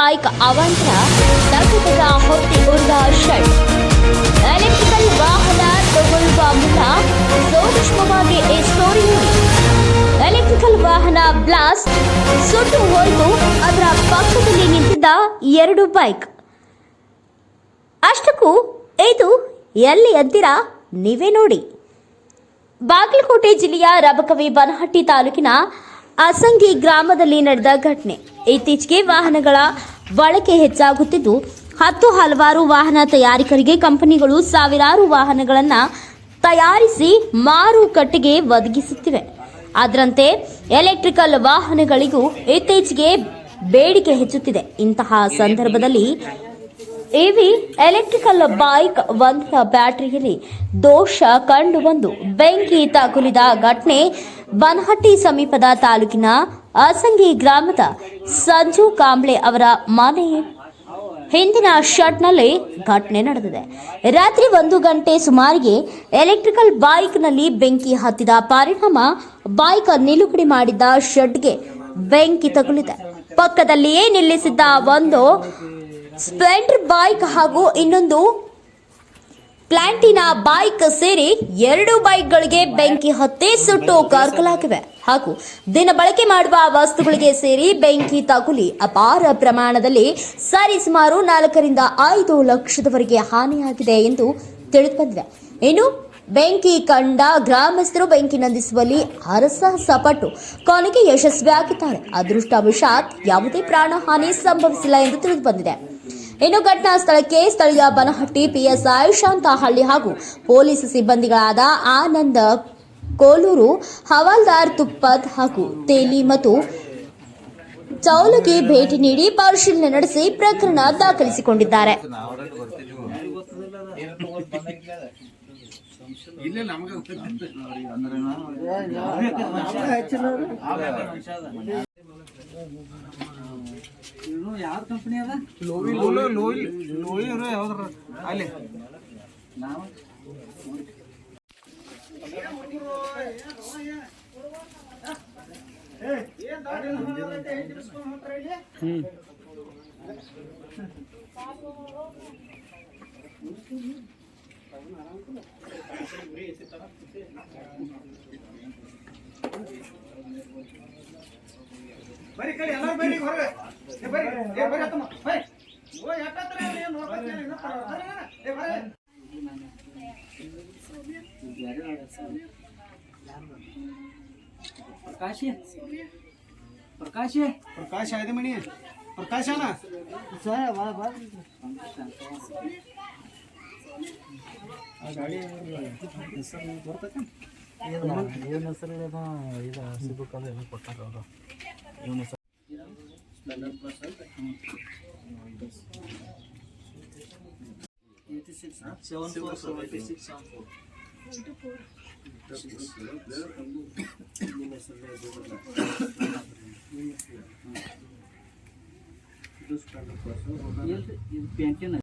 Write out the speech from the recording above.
Bike ಅವಾಂತರ ನಗರದ ಹೊತ್ತಿ ಉರಿದ ಶೆಡ್ ಎಲೆಕ್ಟ್ರಿಕಲ್ ವಾಹನ ತಗೊಳ್ಳುವ ಮುನ್ನ ಸೂಕ್ಷ್ಮವಾಗಿ ಈ ಸ್ಟೋರಿ ಎಲೆಕ್ಟ್ರಿಕಲ್ ವಾಹನ ಬ್ಲಾಸ್ಟ್ ಸುಟ್ಟು ಹೋಯಿತು ಅದರ ಪಕ್ಕದಲ್ಲಿ ನಿಂತಿದ್ದ ಎರಡು ಬೈಕ್ ಅಷ್ಟಕ್ಕೂ ಇದು ಎಲ್ಲಿ ಅಂತೀರಾ ನೀವೇ ನೋಡಿ. ಬಾಗಲಕೋಟೆ ಜಿಲ್ಲೆಯ ರಬಕವಿ ಬನಹಟ್ಟಿ ತಾಲೂಕಿನ ಅಸಂಗಿ ಗ್ರಾಮದಲ್ಲಿ ನಡೆದ ಘಟನೆ. ಇತ್ತೀಚೆಗೆ ವಾಹನಗಳ ಬಳಕೆ ಹೆಚ್ಚಾಗುತ್ತಿದ್ದು, ಹತ್ತು ಹಲವಾರು ವಾಹನ ತಯಾರಿಕರಿಗೆ ಕಂಪನಿಗಳು ಸಾವಿರಾರು ವಾಹನಗಳನ್ನು ತಯಾರಿಸಿ ಮಾರುಕಟ್ಟೆಗೆ ಒದಗಿಸುತ್ತಿವೆ. ಅದರಂತೆ, ಎಲೆಕ್ಟ್ರಿಕಲ್ ವಾಹನಗಳಿಗೂ ಇತ್ತೀಚೆಗೆ ಬೇಡಿಕೆ ಹೆಚ್ಚುತ್ತಿದೆ. ಇಂತಹ ಸಂದರ್ಭದಲ್ಲಿ ಇವಿ ಎಲೆಕ್ಟ್ರಿಕಲ್ ಬೈಕ್ ಒಂದರ ಬ್ಯಾಟರಿಯಲ್ಲಿ ದೋಷ ಕಂಡುಬಂದು ಬೆಂಕಿ ತಗುಲಿದ ಘಟನೆ ಬನಹಟ್ಟಿ ಸಮೀಪದ ತಾಲೂಕಿನ ಅಸಂಗಿ ಗ್ರಾಮದ ಸಂಜು ಕಾಂಬ್ಳೆ ಅವರ ಮನೆ ಹಿಂದಿನ ಶಟ್ನಲ್ಲಿ ಘಟನೆ ನಡೆದಿದೆ. ರಾತ್ರಿ ಒಂದು ಗಂಟೆ ಸುಮಾರಿಗೆ ಎಲೆಕ್ಟ್ರಿಕಲ್ ಬೈಕ್ನಲ್ಲಿ ಬೆಂಕಿ ಹತ್ತಿದ ಪರಿಣಾಮ ಬೈಕ್ ನಿಲುಗಡೆ ಮಾಡಿದ್ದ ಶೆಡ್ಗೆ ಬೆಂಕಿ ತಗುಲಿದೆ. ಪಕ್ಕದಲ್ಲಿಯೇ ನಿಲ್ಲಿಸಿದ್ದ ಒಂದು ಸ್ಪ್ಲೆಂಡರ್ ಬೈಕ್ ಹಾಗೂ ಇನ್ನೊಂದು ಪ್ಲಾಂಟಿನ ಬೈಕ್ ಸೇರಿ ಎರಡು ಬೈಕ್ಗಳಿಗೆ ಬೆಂಕಿ ಹತ್ತಿ ಸುಟ್ಟು ಕರ್ಕಲಾಗಿವೆ. ಹಾಗೂ ದಿನ ಬಳಕೆ ಮಾಡುವ ವಸ್ತುಗಳಿಗೆ ಸೇರಿ ಬೆಂಕಿ ತಗುಲಿ ಅಪಾರ ಪ್ರಮಾಣದಲ್ಲಿ ಸರಿಸುಮಾರು ನಾಲ್ಕರಿಂದ ಐದು ಲಕ್ಷದವರೆಗೆ ಹಾನಿಯಾಗಿದೆ ಎಂದು ತಿಳಿದು ಬಂದಿದೆ ಇನ್ನು ಬೆಂಕಿ ಕಂಡ ಗ್ರಾಮಸ್ಥರು ಬೆಂಕಿ ನಂದಿಸುವಲ್ಲಿ ಹರಸಾಹಸ ಪಟ್ಟು ಕೊನೆಗೆ ಯಶಸ್ವಿಯಾಗಿದ್ದಾರೆ. ಅದೃಷ್ಟವಶಾತ್ ಯಾವುದೇ ಪ್ರಾಣಹಾನಿ ಸಂಭವಿಸಿಲ್ಲ ಎಂದು ತಿಳಿದು ಬಂದಿದೆ ಇನ್ನು ಘಟನಾ ಸ್ಥಳಕ್ಕೆ ಸ್ಥಳೀಯ ಬನಹಟ್ಟಿ ಪಿಎಸ್ಐ ಶಾಂತಹಳ್ಳಿ ಹಾಗೂ ಪೊಲೀಸ್ ಸಿಬ್ಬಂದಿಗಳಾದ ಆನಂದ ಕೋಲೂರು ಹವಾಲ್ದಾರ್ ತುಪ್ಪದ್ ಹಾಗೂ ತೇಲಿ ಮತ್ತು ಚೌಲಗೆ ಭೇಟಿ ನೀಡಿ ಪರಿಶೀಲನೆ ನಡೆಸಿ ಪ್ರಕರಣ ದಾಖಲಿಸಿಕೊಂಡಿದ್ದಾರೆ ಇಲ್ಲೇ ನಮಗೆ ಯಾವ ಕಂಪನಿ ಅದ ಲೋಯಿ ಲೋಯಿ ಲೋಯಿ ಲೋಯಿ ಯಾವ್ದ್ರ ಅಲ್ಲಿ ಬರ್ರಿ ಕೈ ಎಲ್ಲರೂ ಬರಿ ಹೊರಗೆ ಏ ಬರಿ ಏ ಬರ್ರಿ ಅತ್ತಮ್ಮ. ಬರ್ರಿ ಓ ಯಾಕತ್ರ ಏನು ಪ್ರಕಾಶ ಬರ್ರಿ ಏ ಬರ್ರಿ ಪ್ರಕಾಶ್ ಪ್ರಕಾಶ್. ಪ್ರಕಾಶ್ ಐದು ಮಣಿ. ಪ್ರಕಾಶ್ ಅಣ್ಣ. ಏನು ಹೆಸರು ಇದು ಅದು ಏನೋ ಕೊಟ್ಟಾರ ಅವರು? Seven four seventy six seven four పెంచిన